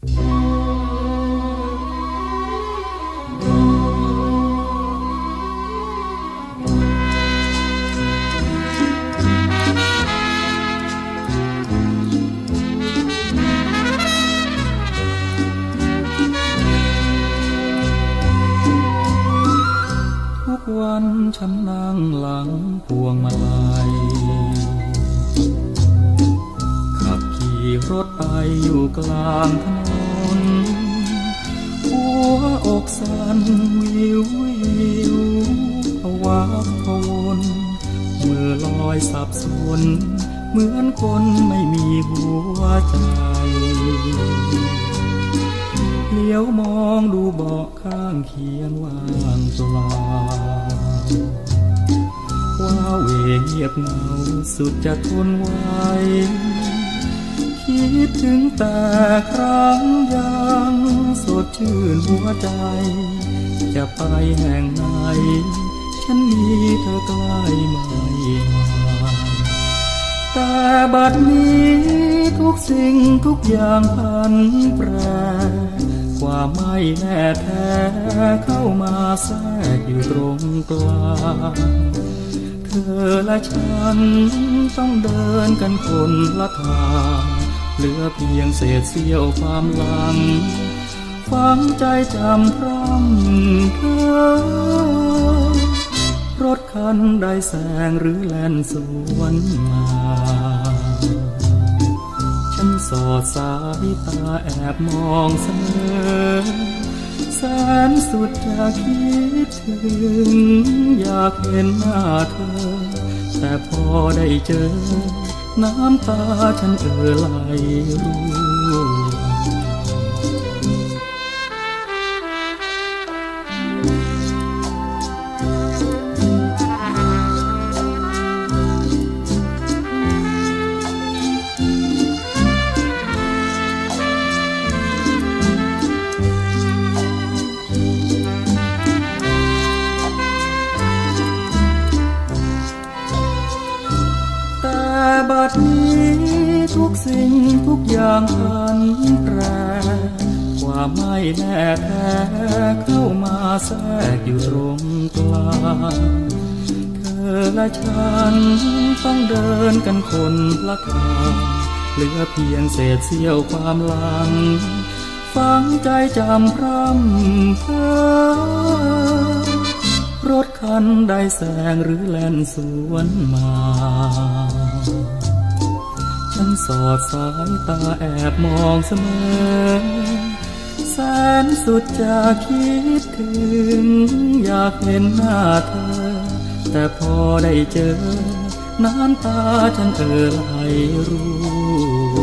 ทุกวันฉันนั่งหลังพวงมาลัย ขับขี่รถไปอยู่กลางถนน สันวิววิวภาวะพวนเมื่อลอยสับสนเหมือนคนไม่มีหัวใจเลี้ยวมองดูเบาะข้างเคียงว่างเปล่าว้าเหวเงียบเหงาสุดจะทนไหว ดถึงแต่ครั้งยังสดชื่นหัวใจ จะไปแห่งไหน ฉันมีเธอใกล้ไม่ห่างแต่บัดนี้ทุกสิ่งทุกอย่างพันแปรความไม่แน่แท้เข้ามาแทรกอยู่ตรงกลางเธอและฉันต้องเดินกันคนละทาง เหลือเพียงเศษเสี้ยวความหลัง ฝังใจจำพร่ำเธอรถคันใดแสงหรือแล่นสวนมา ฉันสอดสายตาแอบมองเสมอแสนสุดจะคิดถึง อยากเห็นหน้าเธอ แต่พอได้เจอ น้ำตาฉันเอ่อไหลร่วง บัดนี้ทุกสิ่งทุกอย่างพันแปรความไม่แน่แท้เข้ามาแทรกอยู่ตรงกลางเธอและฉันต้องเดินกันคนละทางเหลือเพียงเศษเสี้ยวความหลัง ฝังใจจำพร่ำเธอรถคันใดแสงหรือแล่นสวนมา ฉันสอดสายตาแอบมองเสมอ แสนสุดจะคิดถึง อยากเห็นหน้าเธอ แต่พอได้เจอ น้ำตาฉันเอ่อไหลรู้